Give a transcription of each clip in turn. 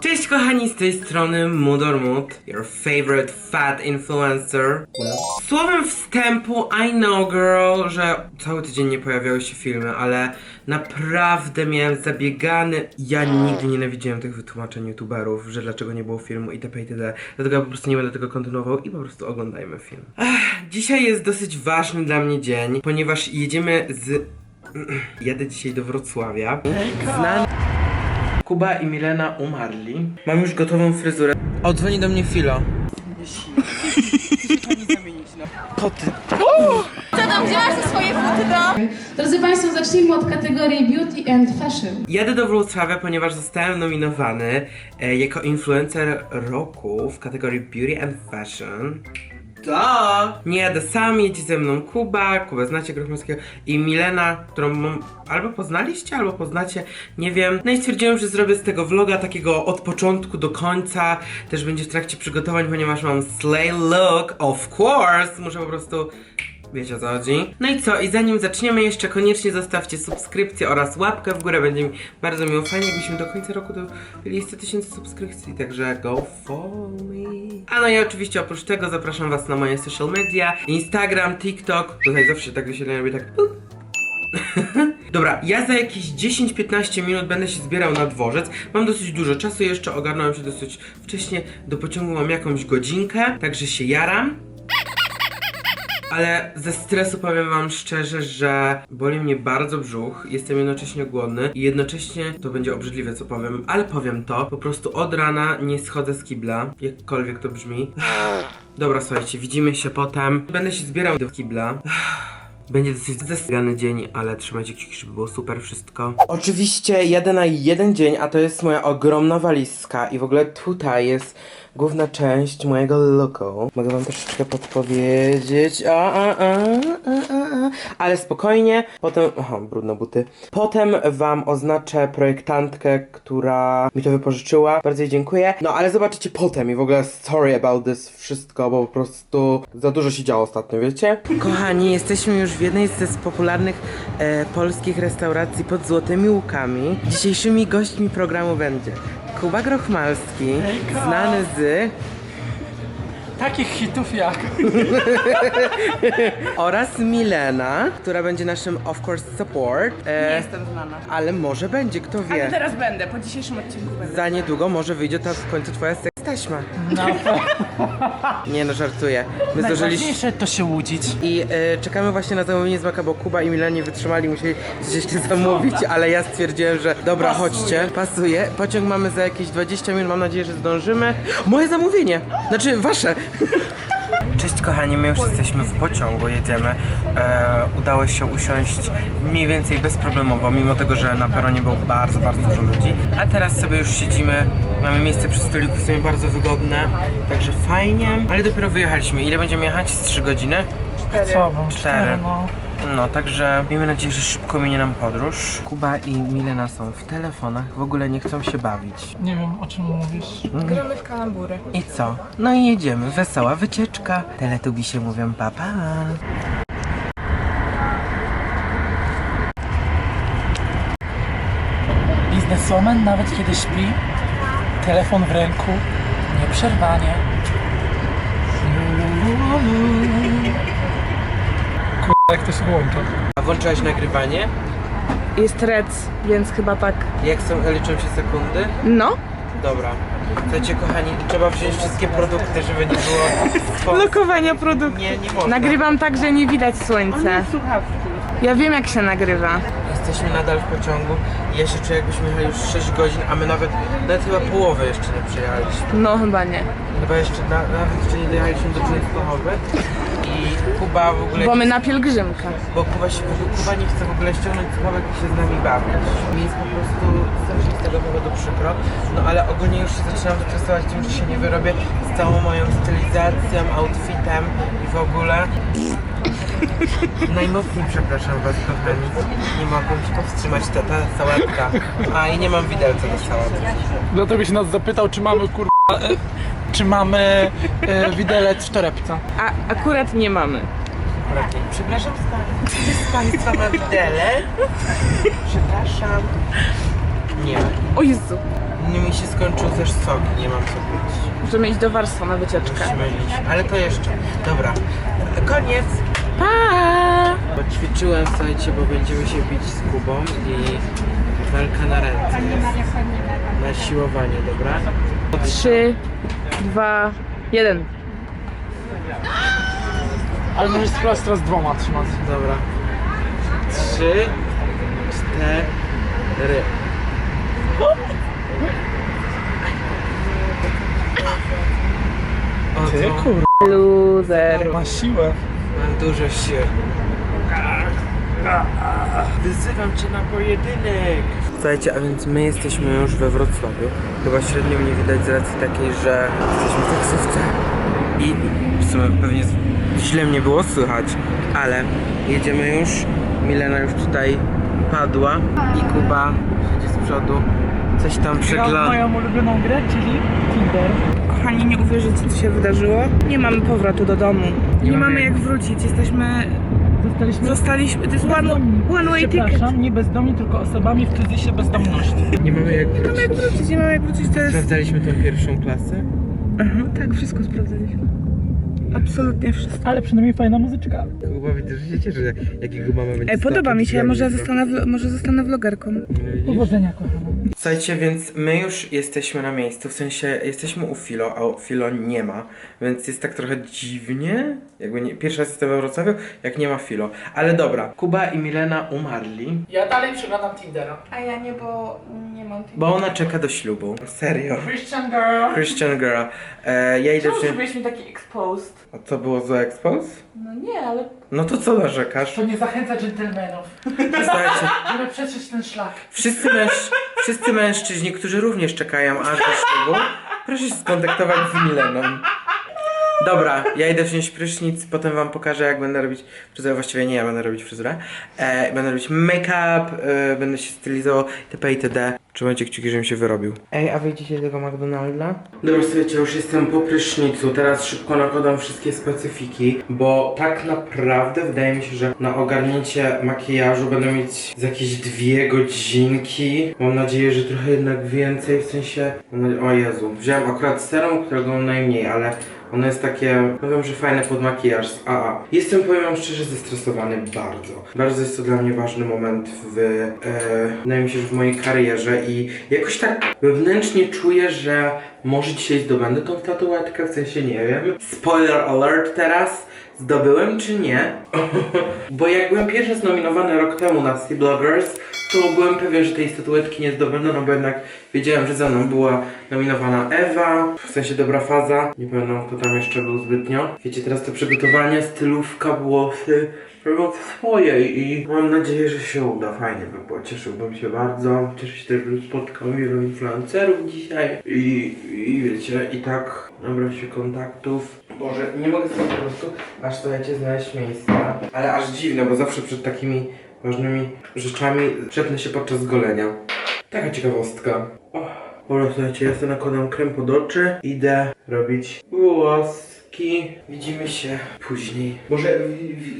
Cześć kochani, z tej strony Mudormud, your favorite fat influencer. Słowem wstępu, I know girl, że cały tydzień nie pojawiały się filmy, ale naprawdę miałem zabiegany. Ja nigdy nienawidziłem tych wytłumaczeń youtuberów, że dlaczego nie było filmu itp. itd. Dlatego ja po prostu nie będę tego kontynuował i po prostu oglądajmy film. Dzisiaj jest dosyć ważny dla mnie dzień, ponieważ jedziemy z... Jadę dzisiaj do Wrocławia. Znany Kuba i Milena umarli. Mam już gotową fryzurę. Odzwoni do mnie Filo. Koty. Gdzie masz te swoje futy do? Drodzy Państwo, zacznijmy od kategorii Beauty and Fashion. Jadę do Wrocławia, ponieważ zostałem nominowany e, jako influencer roku w kategorii Beauty and Fashion. Da! Nie jadę sam, jedzie ze mną Kuba, Kuba znacie Grochmowskiego i Milena, którą mam, albo poznaliście, albo poznacie, nie wiem. No i stwierdziłem, że zrobię z tego vloga takiego od początku do końca. Też będzie w trakcie przygotowań, ponieważ mam slay look, of course. Muszę po prostu Wiecie o co chodzi? No i co? I zanim zaczniemy jeszcze koniecznie zostawcie subskrypcję oraz łapkę w górę. Będzie mi bardzo miło. Fajnie jakbyśmy do końca roku dobili 100 tysięcy subskrypcji, także go follow me. A no i oczywiście oprócz tego zapraszam was na moje social media. Instagram, TikTok. Tutaj zawsze tak wyświetlenia robię tak. Dobra, ja za jakieś 10-15 minut będę się zbierał na dworzec. Mam dosyć dużo czasu, jeszcze ogarnąłem się dosyć wcześnie. Do pociągu mam jakąś godzinkę, także się jaram. Ale ze stresu powiem wam szczerze, że boli mnie bardzo brzuch, jestem jednocześnie głodny i jednocześnie to będzie obrzydliwe co powiem, ale powiem to, po prostu od rana nie schodzę z kibla, jakkolwiek to brzmi. Dobra, słuchajcie, widzimy się potem. Będę się zbierał do kibla. Będzie dosyć zestygany dzień, ale trzymajcie kciuki, żeby było super wszystko. Oczywiście jadę na jeden dzień, a to jest moja ogromna walizka i w ogóle tutaj jest główna część mojego looku. Mogę wam troszeczkę podpowiedzieć. A, a, a, a, a, a. Ale spokojnie, potem... Aha, brudno buty. Potem wam oznaczę projektantkę, która mi to wypożyczyła. Bardzo jej dziękuję. No ale zobaczycie potem i w ogóle sorry about this wszystko, bo po prostu za dużo się działo ostatnio, wiecie? Kochani, jesteśmy już w jednej z popularnych e, polskich restauracji pod Złotymi Łukami. Dzisiejszymi gośćmi programu będzie Kuba Grochmalski, znany z... Takich hitów jak oraz Milena, która będzie naszym of course support. E, Nie jestem znana. ale może będzie, kto Ale wie. teraz będę, po dzisiejszym odcinku będę. Za niedługo może wyjdzie ta w końcu twoja seks taśma. no, Nie no, żartuję. My zdążyliśmy... najważniejsze to się łudzić. I e, czekamy właśnie na zamówienie z Maka, bo Kuba i Milan nie wytrzymali, musieli coś jeszcze zamówić, ale ja stwierdziłem, że dobra, chodźcie, pasuje. Pociąg mamy za jakieś 20 minut, mam nadzieję, że zdążymy. Moje zamówienie! Znaczy, wasze! Cześć kochani, my już jesteśmy w pociągu, jedziemy. E, udało się usiąść mniej więcej bezproblemowo, mimo tego, że na peronie było bardzo, bardzo dużo ludzi. A teraz sobie już siedzimy, mamy miejsce przy stoliku, w sumie bardzo wygodne, także fajnie. Ale dopiero wyjechaliśmy. Ile będziemy jechać? Z 3 godziny? Słabo, Cztery. no. No, także miejmy nadzieję, że szybko minie nam podróż. Kuba i Milena są w telefonach, w ogóle nie chcą się bawić. Nie wiem o czym mówisz. Gramy w kalambury. I co? No i jedziemy, wesoła wycieczka. Teletubi się mówią papa. Bizneswoman nawet kiedy śpi, telefon w ręku, nieprzerwanie. Jak to się włącza. A włączyłaś nagrywanie? Jest rec, więc chyba tak. Jak są, liczą się sekundy? No? Dobra. Słuchajcie kochani, trzeba wziąć wszystkie produkty, żeby nie było... Blokowania produktu. Nie, nie można. Nagrywam tak, że nie widać słońca. Ja wiem jak się nagrywa. Jesteśmy nadal w pociągu i ja się czuję jakbyśmy jechali już 6 godzin, a my nawet, nawet chyba połowę jeszcze nie przejechaliśmy. No chyba nie. Chyba jeszcze, na, nawet jeszcze nie dojechaliśmy do Częstochowy Kuba w ogóle... Bo my na pielgrzymkę. Bo Kuba, się, Kuba nie chce w ogóle ściągnąć słuchawek i się z nami bawić. Mi jest po prostu strasznie z tego powodu przykro. No ale ogólnie już się zaczynam stresować tym, że się nie wyrobię z całą moją stylizacją, outfitem i w ogóle. Najmocniej przepraszam was kochani. Nie mogłem się powstrzymać ta, ta sałatka. A i nie mam widelca do sałaty. Dlatego się nas zapytał, czy mamy kurwa... Czy mamy e, widelec w torebce. A akurat nie mamy. Przepraszam, z, czy z Państwa ma widelec? Przepraszam. Nie. O Jezu. No mi się skończył też sok, nie mam co pić. Możemy iść do warstwa na wycieczkę. Musimy iść. Ale to jeszcze. Dobra. Koniec. Pa! Poćwiczyłem, słuchajcie, bo będziemy się bić z Kubą i walka na ręce jest. Na siłowanie, dobra? Trzy, dwa, jeden. Ale możesz spróbować teraz dwoma trzymać. Dobra. Trzy, cztery. O, Ty to kur... Loser. Ma siłę. mam dużo sił. Wyzywam cię na pojedynek. Słuchajcie, a więc my jesteśmy już we Wrocławiu. Chyba średnio mnie widać z racji takiej, że jesteśmy w taksówce. I w sumie pewnie źle mnie było słychać, ale jedziemy już. Milena już tutaj padła i Kuba siedzi z przodu. Coś tam przegląda. moją ulubioną grę, czyli Tinder. Kochani, nie uwierzycie, co się wydarzyło. Nie mamy powrotu do domu. Nie, mamy jak wrócić. Jesteśmy... Zostaliśmy Zostaliśmy... To jest one, bezdomni. one way ticket. Przepraszam, nie bezdomni, tylko osobami w kryzysie bezdomności. Nie mamy jak Nie mamy jak wrócić, nie mamy jak wrócić. To jest... Sprawdzaliśmy tą pierwszą klasę. Aha, tak, wszystko sprawdzaliśmy. Absolutnie wszystko. Ale przynajmniej fajna muzyczka. Kuba widzę, że się cieszy, że jakiego mama będzie Ej, podoba mi się, może zostanę, vlo- może zostanę vlogerką. Powodzenia, kochana. Słuchajcie, więc my już jesteśmy na miejscu, w sensie jesteśmy u Filo, a Filo nie ma, więc jest tak trochę dziwnie, jakby nie, pierwszy raz jestem we Wrocławiu, jak nie ma Filo. Ale dobra, Kuba i Milena umarli, Ja dalej przeglądam Tindera. A ja nie, bo nie mam tych... bo ona czeka do ślubu. Serio. Christian girl. Christian girl. E, ja idę Czemu zrobiłeś mi taki exposed? A co było za expose? No nie, ale... No to co narzekasz? To nie zachęca dżentelmenów, Słuchajcie, żeby przetrzeć ten szlak. wszyscy, męż... wszyscy mężczyźni, którzy również czekają aż do ślubu, proszę się skontaktować z Mileną. Dobra, ja idę wziąć prysznic, potem wam pokażę jak będę robić fryzurę, właściwie nie ja będę robić fryzurę. E, będę robić make-up, e, będę się stylizował, itp. itd. Trzymajcie kciuki, żebym się wyrobił. Ej, a wyjdziecie do tego McDonalda? Dobra, słuchajcie, już jestem po prysznicu, teraz szybko nakładam wszystkie specyfiki, bo tak naprawdę wydaje mi się, że na ogarnięcie makijażu będę mieć z jakieś dwie godzinki. Mam nadzieję, że trochę jednak więcej, w sensie... O Jezu, wziąłem akurat serum, którego mam najmniej, ale ono jest takie, powiem, że fajne pod makijaż z AA. Jestem, powiem wam szczerze, zestresowany bardzo. Bardzo jest to dla mnie ważny moment w, e, wydaje mi się, że w mojej karierze i jakoś tak wewnętrznie czuję, że może dzisiaj zdobędę tą statuetkę, w sensie nie wiem. Spoiler alert teraz. Zdobyłem czy nie? Bo jak byłem pierwszy raz nominowany rok temu na Sea Bloggers, to byłem pewien, że tej statuetki nie zdobędę, no bo jednak wiedziałem, że ze mną była nominowana Ewa, w sensie dobra faza. Nie pamiętam kto tam jeszcze był zbytnio. Wiecie, teraz to przygotowanie, stylówka, włosy, robią swoje i mam nadzieję, że się uda. Fajnie by było, cieszyłbym się bardzo. Cieszę się też, że spotkał wielu influencerów dzisiaj i, i wiecie, i tak nabrał się kontaktów. Boże, nie mogę sobie po prostu aż słuchajcie znaleźć miejsca, ale aż dziwne, bo zawsze przed takimi ważnymi rzeczami przetnę się podczas golenia. Taka ciekawostka. Oh. Dobra, słuchajcie, ja sobie nakładam krem pod oczy, idę robić włoski. Widzimy się później. Może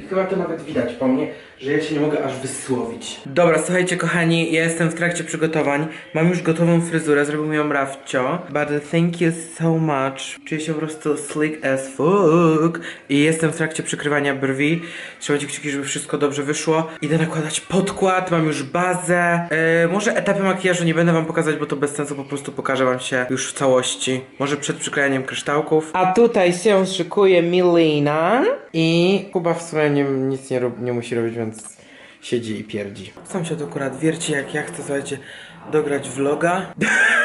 chyba to nawet widać po mnie, że ja się nie mogę aż wysłowić. Dobra, słuchajcie kochani, ja jestem w trakcie przygotowań. Mam już gotową fryzurę, zrobił mi ją Rafcio. But thank you so much. Czuję się po prostu slick as fuck. I jestem w trakcie przykrywania brwi. Trzymajcie kciuki, żeby wszystko dobrze wyszło. Idę nakładać podkład, mam już bazę. Yy, może etapy makijażu nie będę wam pokazać, bo to bez sensu, po prostu pokażę wam się już w całości. Może przed przyklejaniem kryształków. A tutaj się szykuje Milena. I Kuba w sumie nie, nic nie, rób, nie musi robić, więc siedzi i pierdzi. Sam się to akurat wierci, jak ja chcę, słuchajcie, dograć vloga.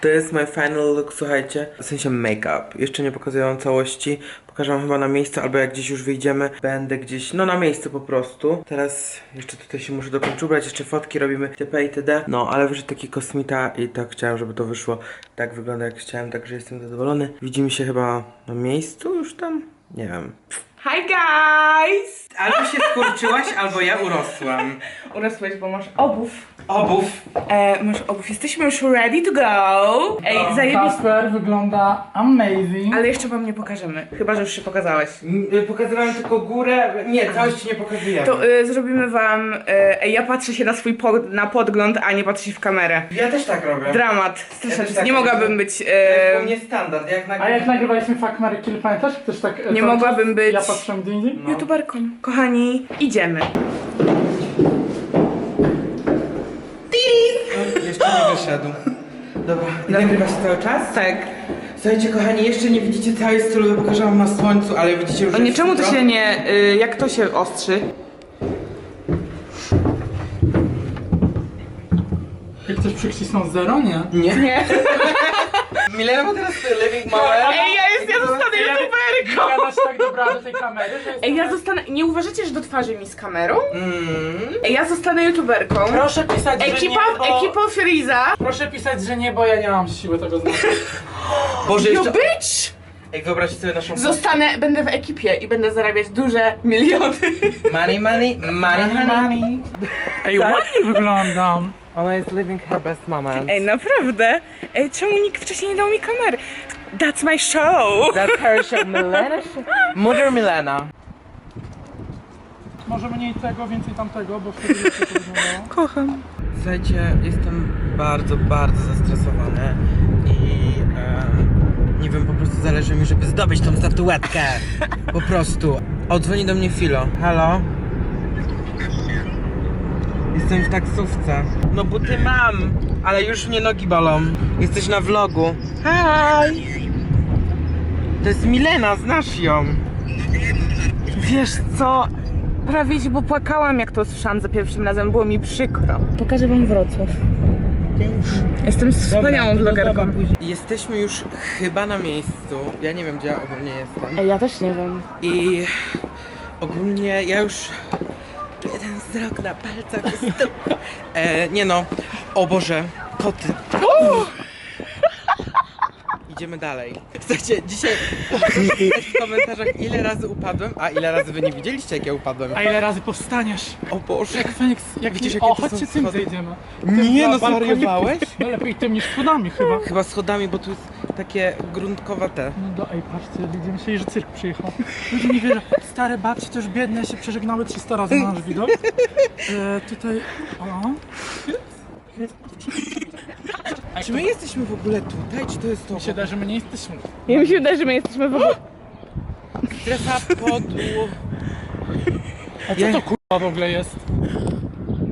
To jest my final look, słuchajcie. W sensie make-up. Jeszcze nie pokazuję całości. Pokażę wam chyba na miejscu, albo jak gdzieś już wyjdziemy, będę gdzieś, no na miejscu po prostu. Teraz jeszcze tutaj się muszę dokończyć ubrać, jeszcze fotki robimy TP i TD. No, ale wyszedł taki kosmita i tak chciałem, żeby to wyszło. Tak wygląda jak chciałem, także jestem zadowolony. Widzimy się chyba na miejscu już tam? Nie wiem. Hi guys! Albo się skurczyłaś, albo ja urosłam. Urosłeś, bo masz obów. Obów. E, masz obów, jesteśmy już ready to go. Ej, zajebiście. Kasper wygląda amazing. Ale jeszcze wam nie pokażemy, chyba że już się pokazałeś. M, y, Pokazywałem tylko górę. Nie, całość nie pokazujemy. To y, zrobimy wam. Y, ej, ja patrzę się na swój pod, na podgląd, a nie patrzę się w kamerę. Ja też tak robię. Dramat, Ja strasznie. też tak nie robię. mogłabym być. To jest u Y, mnie standard. Jak na... A jak nagrywaliśmy Fuck, Mary Kill, pamiętasz? Też tak e, Nie cały mogłabym czas być- Ja patrzyłem gdzie indziej. No. YouTuberką. Kochani, idziemy. Jeszcze nie wyszedł. Dobra, i nagrywa się cały czas? Tak. Słuchajcie kochani, jeszcze nie widzicie całej stylu, pokażę wam na słońcu, ale widzicie już O że nie, jest czemu to jutro. się nie. Y, jak to się ostrzy? Jak ktoś przycisnął zero, nie? Nie. Nie. Milena ma teraz living moment. Ej, ja, jest, ja zostanę YouTuberką! Gadasz tak dobra do tej kamery, że jest... Ej, ja zostanę. Nie uważacie, że do twarzy mi z kamerą? Mm. Ej, ja zostanę YouTuberką. Proszę pisać, że Ekipa, nie, bo... ekipa Freeza. Proszę pisać, że nie, bo ja nie mam siły tego znać. Boże, You jeszcze... bitch! Ej, wyobraźcie sobie naszą... Zostanę, będę w ekipie i będę zarabiać duże miliony. Money, money, money, money. Ej, ładnie wyglądam. Ona jest living her best moment. Ej, naprawdę? Ej, czemu nikt wcześniej nie dał mi kamery? That's my show! That's her show, Milena. Mother Milena. Może mniej tego, więcej tamtego, bo wtedy lepiej to wyglądało. Kocham. Słuchajcie, jestem bardzo, bardzo zestresowany i e, nie wiem, po prostu zależy mi, żeby zdobyć tą statuetkę. Po prostu. Odzwoni do mnie Filo. Halo? Jestem w taksówce. No buty mam, ale już mnie nogi bolą. Jesteś na vlogu. Hi! To jest Milena, znasz ją. Wiesz co? Prawie się popłakałam, jak to usłyszałam za pierwszym razem. Było mi przykro. Pokażę wam Wrocław. Jestem wspaniałą vlogerką. Jesteśmy już chyba na miejscu. Ja nie wiem, gdzie ja ogólnie jestem. Ej, ja też nie wiem. I ogólnie ja już jeden wzrok na palcach. E, nie no, o Boże, koty. Idziemy dalej. Słuchajcie, dzisiaj w komentarzach ile razy upadłem, a ile razy wy nie widzieliście jak ja upadłem. A ile razy powstaniesz? O Boże. Jak Feniks, jak Widzisz, jakie O, to chodźcie są tym schody? zejdziemy. Nie no, balkonie. zwariowałeś? No lepiej tym niż schodami chyba. Chyba schodami, bo tu jest takie gruntkowate. No do, ej, patrzcie, ludzie myśleli, że cyrk przyjechał. Ludzie nie wierzą. Stare babci to już biedne się przeżegnały 300 razy na nasz widok. E, tutaj... O. Czy my jesteśmy w ogóle tutaj, czy to jest to? Mi się wydaje, że my nie jesteśmy. Ja mi się wydaje, że my jesteśmy w ogóle... Strefa podłu. A co to kurwa w ogóle jest?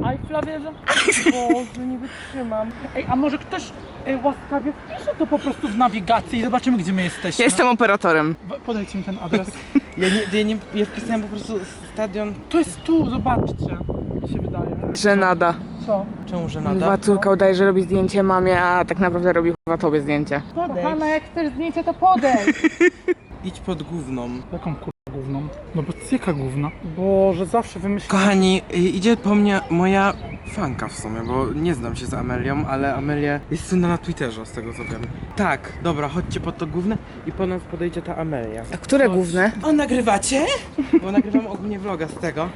Aj, Flawierze. Boże, nie wytrzymam. Ej, a może ktoś e, łaskawie wpisze to po prostu w nawigacji i zobaczymy, gdzie my jesteśmy. Ja jestem operatorem. Podajcie mi ten adres. Ja nie, ja nie, ja wpisałem po prostu stadion. To jest tu, zobaczcie. Mi się wydaje. Żenada. Co? Czemu, że Chyba córka udaje, że robi zdjęcie mamie, a tak naprawdę robi chyba tobie zdjęcie. Kochana, jak chcesz zdjęcie, to podejdź. Idź pod główną. Jaką kurwa główną? No bo jaka główna? Boże, zawsze wymyślam. Kochani, y, idzie po mnie moja fanka w sumie, bo nie znam się z Amelią, ale Amelia jest słynna na Twitterze, z tego co wiem. Tak, dobra, chodźcie pod to główne i po nas podejdzie ta Amelia. A które główne? O, nagrywacie? Bo nagrywam ogólnie vloga z tego.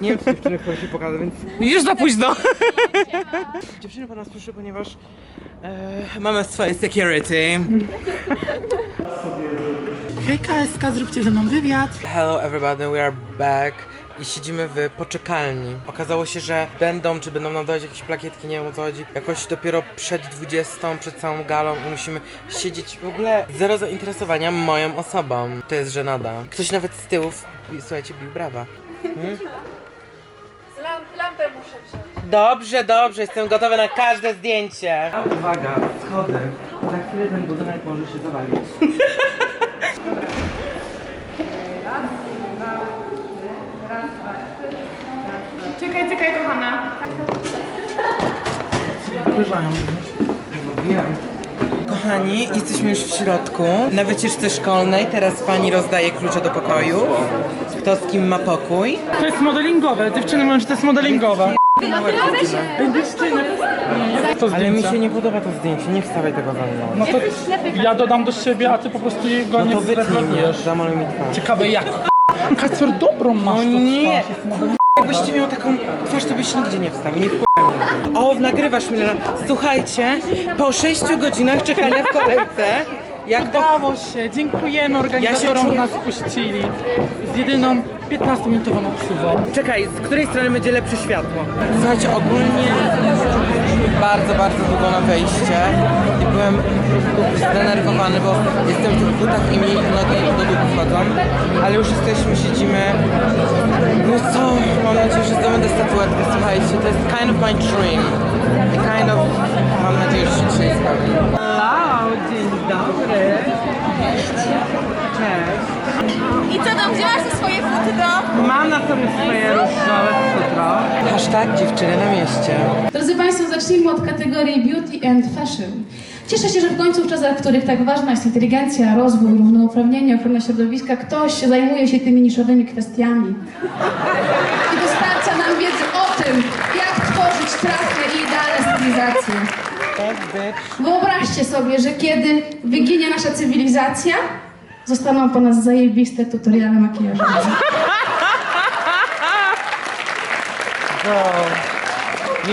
Nie wiem, czy dziewczyny chcą się pokazać, więc Już za późno. dziewczyny po nas przyszły, ponieważ e, mamy swoje security. Hej KSK, zróbcie ze mną wywiad. Hello everybody, we are back. I siedzimy w poczekalni. Okazało się, że będą, czy będą nam dawać jakieś plakietki, nie wiem o co chodzi. Jakoś dopiero przed 20, przed całą galą i musimy siedzieć w ogóle zero zainteresowania moją osobą. To jest żenada. Ktoś nawet z tyłu, w- słuchajcie, bił brawa. Hmm? Lampę muszę wziąć. Dobrze, dobrze, jestem gotowy na każde zdjęcie. Uwaga, schody. Za chwilę ten budynek może się zawalić. Czekaj, czekaj, kochana. Uderzają. Wiem. Kochani, jesteśmy już w środku. Na wycieczce szkolnej teraz pani rozdaje klucze do pokoju. Kto z kim ma pokój? To jest modelingowe, dziewczyny mówią, że to jest modelingowe. To Ale mi się nie podoba to zdjęcie, nie wstawaj tego za mną. No to ja dodam do siebie, a ty po prostu jego No nie to wytnij zamaluj mi twarz. Ciekawe jak. Kacper, dobrą masz No nie. twarz, Jakbyście miał taką twarz, to byś nigdzie nie wstał, nie wkładał. O, nagrywasz Milena. Słuchajcie, po 6 godzinach czekania w kolejce, jak to... Udało się, dziękujemy organizatorom, czuję- że nas wpuścili. Z jedyną 15-minutową obsługą. Czekaj, z której strony będzie lepsze światło? Słuchajcie, ogólnie bardzo, bardzo długo na wejście i byłem zdenerwowany, bo jestem w tych butach i mi nogi do dupy wchodzą, ale już jesteśmy, siedzimy. No co? Mam nadzieję, że zdobędę statuetkę, słuchajcie, to jest kind of my dream. I kind of, mam nadzieję, że się dzisiaj spełni. Dobry. Cześć. I co tam, gdzie masz te swoje buty do? Mam na sobie swoje różowe futro. Hashtag dziewczyny na mieście. Drodzy Państwo, zacznijmy od kategorii Beauty and Fashion. Cieszę się, że w końcu w czasach, w których tak ważna jest inteligencja, rozwój, równouprawnienie, ochrona środowiska, ktoś zajmuje się tymi niszowymi kwestiami. I dostarcza nam wiedzy o tym, jak tworzyć trafne i idealne stylizacje. Wyobraźcie sobie, że kiedy wyginie nasza cywilizacja, zostaną po nas zajebiste tutoriale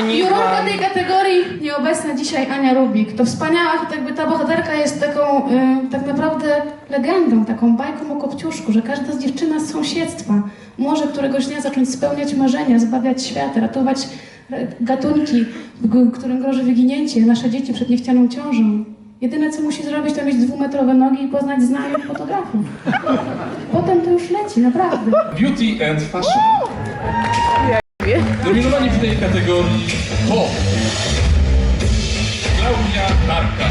need Jurorka tej kategorii nieobecna dzisiaj Ania Rubik. To wspaniała, jakby ta bohaterka jest taką y, tak naprawdę legendą, taką bajką o Kopciuszku, że każda z dziewczyna z sąsiedztwa może któregoś dnia zacząć spełniać marzenia, zbawiać świat, ratować gatunki, którym grozi wyginięcie, nasze dzieci przed niechcianą ciążą. Jedyne co musi zrobić to mieć dwumetrowe nogi i poznać znajomych fotografów. Potem to już leci, naprawdę. Beauty and Fashion. Nominowani w tej kategorii to Klaudia Narka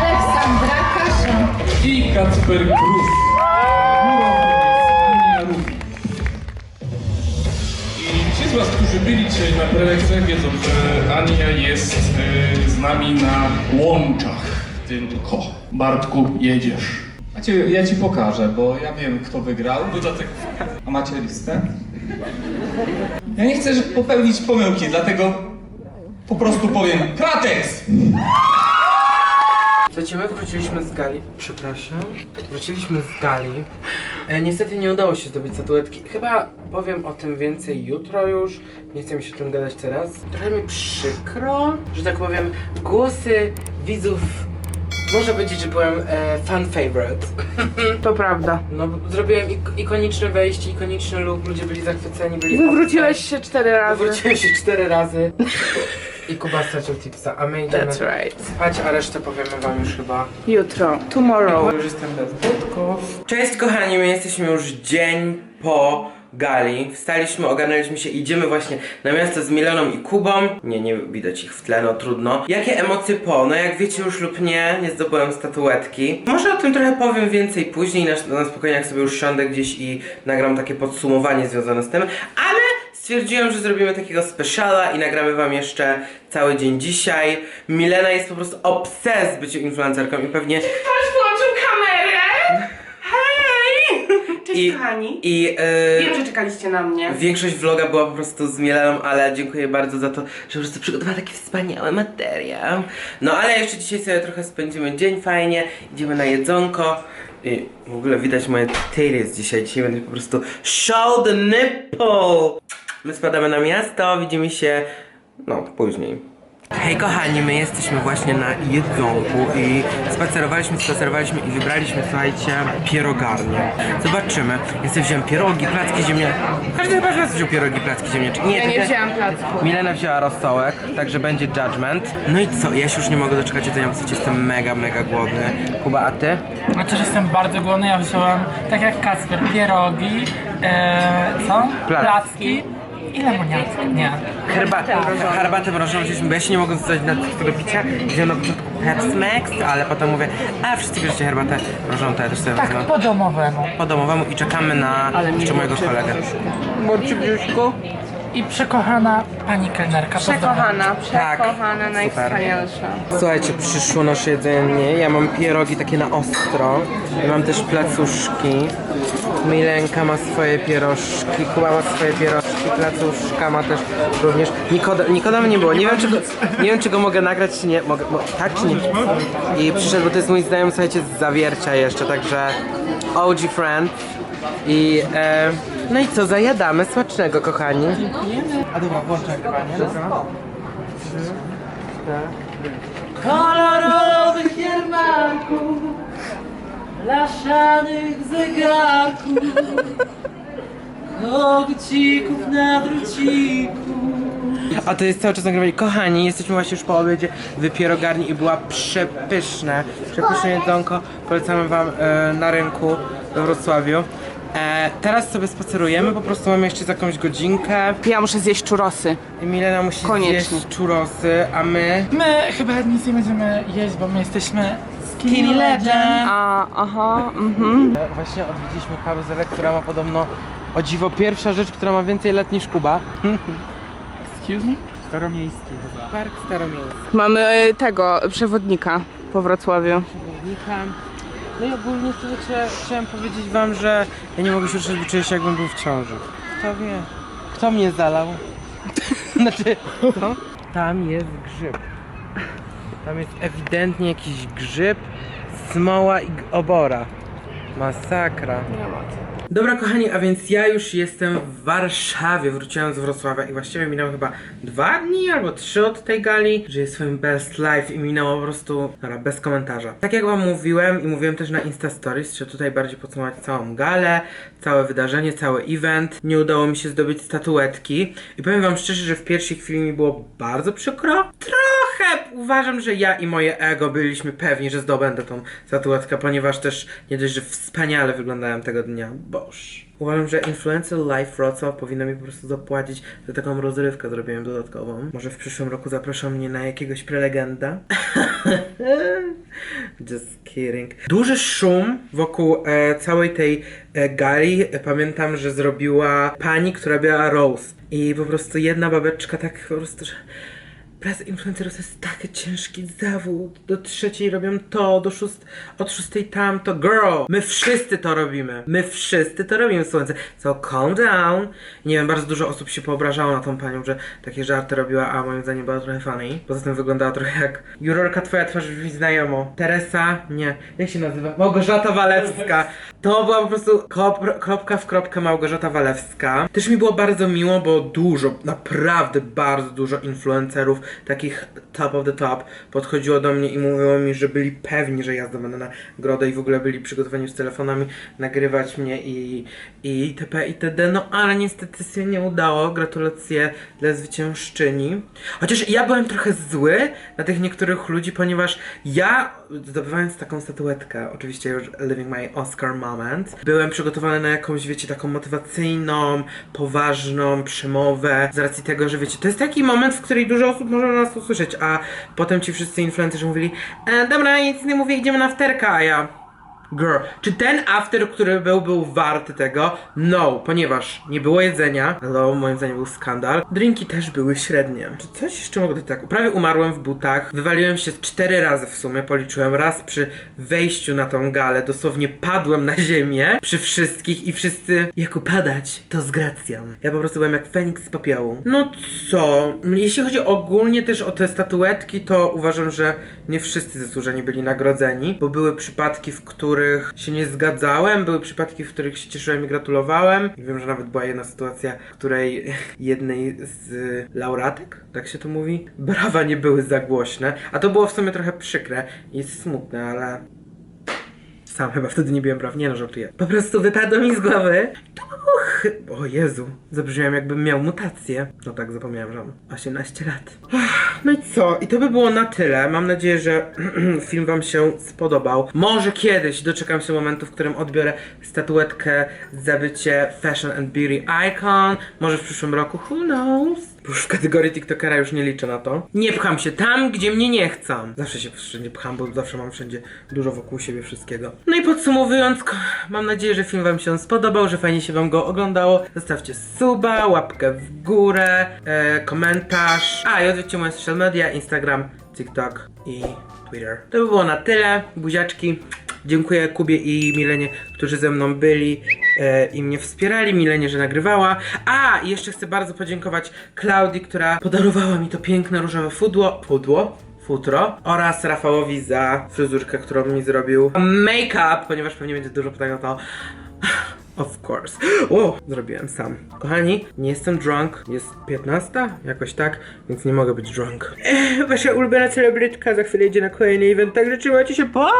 Aleksandra Kasza. i Kacper Krus. Z Was, którzy byli dzisiaj na prelekcjach wiedzą, że Ania jest e, z nami na łączach. Tylko Bartku, jedziesz. Macie, ja ci pokażę, bo ja wiem kto wygrał. Dodatek A macie listę? Ja nie chcę popełnić pomyłki, dlatego po prostu powiem Kratex! Słuchajcie, my wróciliśmy z gali. Przepraszam. Wróciliśmy z gali. E, niestety nie udało się zdobyć statuetki. Chyba powiem o tym więcej jutro już. Nie chcę mi się o tym gadać teraz. Trochę mi przykro, że tak powiem, głosy widzów. Można powiedzieć, że byłem e, fan favorite. To prawda. No, bo zrobiłem ik- ikoniczne wejście, ikoniczny look, ludzie byli zachwyceni, byli Wywróciłeś się cztery razy. Wróciłem się cztery razy. I Kuba stracił tipsa, a my idziemy That's right. spać, a resztę powiemy wam już chyba Jutro. Tomorrow. już jestem bez budków. Cześć kochani, my jesteśmy już dzień po gali. Wstaliśmy, ogarnęliśmy się, idziemy właśnie na miasto z Milaną i Kubą. Nie, nie widać ich w tle, no trudno. Jakie emocje po? No jak wiecie już lub nie, nie zdobyłem statuetki. Może o tym trochę powiem więcej później, na, na spokojnie jak sobie już siądę gdzieś i nagram takie podsumowanie związane z tym, ale stwierdziłem, że zrobimy takiego speciala i nagramy wam jeszcze cały dzień dzisiaj. Milena jest po prostu obses byciu influencerką i pewnie Ktoś włączył kamerę! Hej! Cześć I- kochani. I yy, Wiem, że czekaliście na mnie. większość vloga była po prostu z Mileną, ale dziękuję bardzo za to, że po prostu przygotowała taki wspaniały materiał. No ale jeszcze dzisiaj sobie trochę spędzimy dzień fajnie, idziemy na jedzonko. I w ogóle widać moje titties dzisiaj, dzisiaj będę po prostu show the nipple. My spadamy na miasto, widzimy się, no, później. Hej kochani, my jesteśmy właśnie na jedzonku i spacerowaliśmy, spacerowaliśmy i wybraliśmy, słuchajcie, pierogarnię. Zobaczymy. Ja sobie wziąłem pierogi, placki ziemniaczane. Każdy chyba z was wziął pierogi, placki ziemniaczane. Nie, Ja nie wzięłam placków. Milena wzięła rosołek, także będzie judgment. No i co, ja się już nie mogę doczekać jedzenia, bo jestem mega, mega głodny. Kuba, a ty? Ja też jestem bardzo głodny, ja wziąłem, tak jak Kacper, pierogi, e, co? Placki. I lemoniadkę. Nie. Herbatę, herbatę mrożoną wzięliśmy, bo ja się nie mogę zostać na tego picia. Wziąłem na początku Pepsi Max, ale potem mówię, a wszyscy bierzecie herbatę mrożoną, to ja też sobie Tak, wezmę. po domowemu. po domowemu i czekamy na jeszcze mojego kolegę. Borci brzuszku? I przekochana pani kelnerka. Przekochana, Tak. przekochana, najwspanialsza. Słuchajcie, przyszło nasze jedzenie. Ja mam pierogi takie na ostro. Ja mam też placuszki. Milenka ma swoje pierożki, Kuba ma swoje pierożki, placuszka ma też również. Nikoda, Nikodem nie było. Nie wiem, czy go, nie wiem, czy go mogę nagrać, czy nie. Mogę, mo, tak, czy nie? I przyszedł, bo to jest mój znajomy, słuchajcie, z zawiercia jeszcze, także OG friend. I e, no i co, zajadamy smacznego, kochani. A dobra, włączę nagrywanie, dobra. Trzy, cztery. kolorowych jarmarków, blaszanych zegarków, kogucików na druciku. A to jest cały czas nagrywanie. Kochani, jesteśmy właśnie już po obiedzie w pierogarni i była przepyszne, przepyszne jedzonko. Polecamy wam e, na rynku we Wrocławiu. E, teraz sobie spacerujemy, po prostu mamy jeszcze za jakąś godzinkę. Ja muszę zjeść czurosy. I Milena musi Koniecznie. zjeść czurosy, a my... My chyba nic nie będziemy jeść, bo my jesteśmy skinny legend. A, aha, mhm. E, Właśnie odwiedziliśmy karuzelę, która ma podobno o dziwo pierwsza rzecz, która ma więcej lat niż Kuba. Excuse me? Staromiejski chyba. Park Staromiejski. Mamy e, tego przewodnika po Wrocławiu. Przewodnika. No i ogólnie słuchajcie, chciałem powiedzieć wam, że ja nie mogę się ruszyć, czuję się jakbym był w ciąży. Kto wie? Kto mnie zalał? znaczy, co? Tam jest grzyb. Tam jest ewidentnie jakiś grzyb, smoła i obora. Masakra. Dobra kochani, a więc ja już jestem w Warszawie, wróciłem z Wrocławia i właściwie minęło chyba dwa dni albo trzy od tej gali, że jest swoim best life i minęło po prostu, dobra, bez komentarza. Tak jak wam mówiłem i mówiłem też na Insta Stories, że tutaj bardziej podsumować całą galę, całe wydarzenie, cały event. Nie udało mi się zdobyć statuetki i powiem wam szczerze, że w pierwszej chwili mi było bardzo przykro. Trochę uważam, że ja i moje ego byliśmy pewni, że zdobędę tą statuetkę, ponieważ też nie dość, że wspaniale wyglądałem tego dnia. Boż. Uważam, że Influencer Life Wrocław powinno mi po prostu zapłacić za taką rozrywkę zrobiłem dodatkową. Może w przyszłym roku zaproszą mnie na jakiegoś prelegenda. Just kidding. Duży szum wokół e, całej tej e, gali. Pamiętam, że zrobiła pani, która miała roast. I po prostu jedna babeczka tak po prostu, że Praca influencerów to jest taki ciężki zawód. Do trzeciej robią to, do szóst... od szóstej tamto. Girl, my wszyscy to robimy. My wszyscy to robimy, słuchajcie. So calm down. Nie wiem, bardzo dużo osób się poobrażało na tą panią, że takie żarty robiła, a moim zdaniem była trochę funny. Poza tym wyglądała trochę jak jurorka, twoja twarz brzmi znajomo. Teresa, nie. Jak się nazywa? Małgorzata Walewska. To była po prostu kropka w kropkę Małgorzata Walewska. Też mi było bardzo miło, bo dużo, naprawdę bardzo dużo influencerów, takich top of the top, podchodziło do mnie i mówiło mi, że byli pewni, że ja zdobędę nagrodę i w ogóle byli przygotowani z telefonami nagrywać mnie i, i itp. itd. No ale niestety się nie udało. Gratulacje dla zwyciężczyni. Chociaż ja byłem trochę zły na tych niektórych ludzi, ponieważ ja zdobywając taką statuetkę, oczywiście już living my Oscar moment, byłem przygotowany na jakąś, wiecie, taką motywacyjną, poważną przemowę, z racji tego, że wiecie, to jest taki moment, w którym dużo osób może nas usłyszeć, a potem ci wszyscy influencerzy mówili, e, dobra, nic nie mówię, idziemy na wterka, a ja... Girl, czy ten after, który był, był warty tego? No, ponieważ nie było jedzenia, hello, moim zdaniem był skandal. Drinki też były średnie. Czy coś jeszcze mogę dodać? Tak, prawie umarłem w butach, wywaliłem się cztery razy w sumie, policzyłem. Raz przy wejściu na tą galę, dosłownie padłem na ziemię przy wszystkich i wszyscy, jako padać, to z gracją. Ja po prostu byłem jak Feniks z popiołu. No co? Jeśli chodzi ogólnie też o te statuetki, to uważam, że nie wszyscy zasłużeni byli nagrodzeni, bo były przypadki, w których się nie zgadzałem, były przypadki, w których się cieszyłem i gratulowałem. Wiem, że nawet była jedna sytuacja, w której jednej z laureatek, tak się to mówi, brawa nie były za głośne, a to było w sumie trochę przykre i smutne, ale sam chyba wtedy nie byłem praw. Nie no, żartuję. Po prostu wypadło mi z głowy. To było chy... O Jezu, zabrzmiałem jakbym miał mutację. No tak, zapomniałem, że mam 18 lat. No i co? I to by było na tyle. Mam nadzieję, że film wam się spodobał. Może kiedyś doczekam się momentu, w którym odbiorę statuetkę za Fashion and Beauty Icon. Może w przyszłym roku, who knows? Bo już w kategorii TikTokera już nie liczę na to. Nie pcham się tam, gdzie mnie nie chcą. Zawsze się wszędzie pcham, bo zawsze mam wszędzie dużo wokół siebie wszystkiego. No i podsumowując, mam nadzieję, że film wam się spodobał, że fajnie się wam go oglądało. Zostawcie suba, łapkę w górę, e, komentarz. A i odwiedźcie moje social media, Instagram, TikTok i Twitter. To by było na tyle. Buziaczki. Dziękuję Kubie i Milenie, którzy ze mną byli e, i mnie wspierali. Milenie, że nagrywała. A, jeszcze chcę bardzo podziękować Klaudii, która podarowała mi to piękne różowe fudło. Fudło? Futro oraz Rafałowi za fryzurkę, którą mi zrobił. Make-up, ponieważ pewnie będzie dużo pytań o to. Of course. O, zrobiłem sam. Kochani, nie jestem drunk. Jest 15? Jakoś tak, więc nie mogę być drunk. Ech, wasza ulubiona celebrytka za chwilę idzie na kolejny event, także trzymajcie się, pa!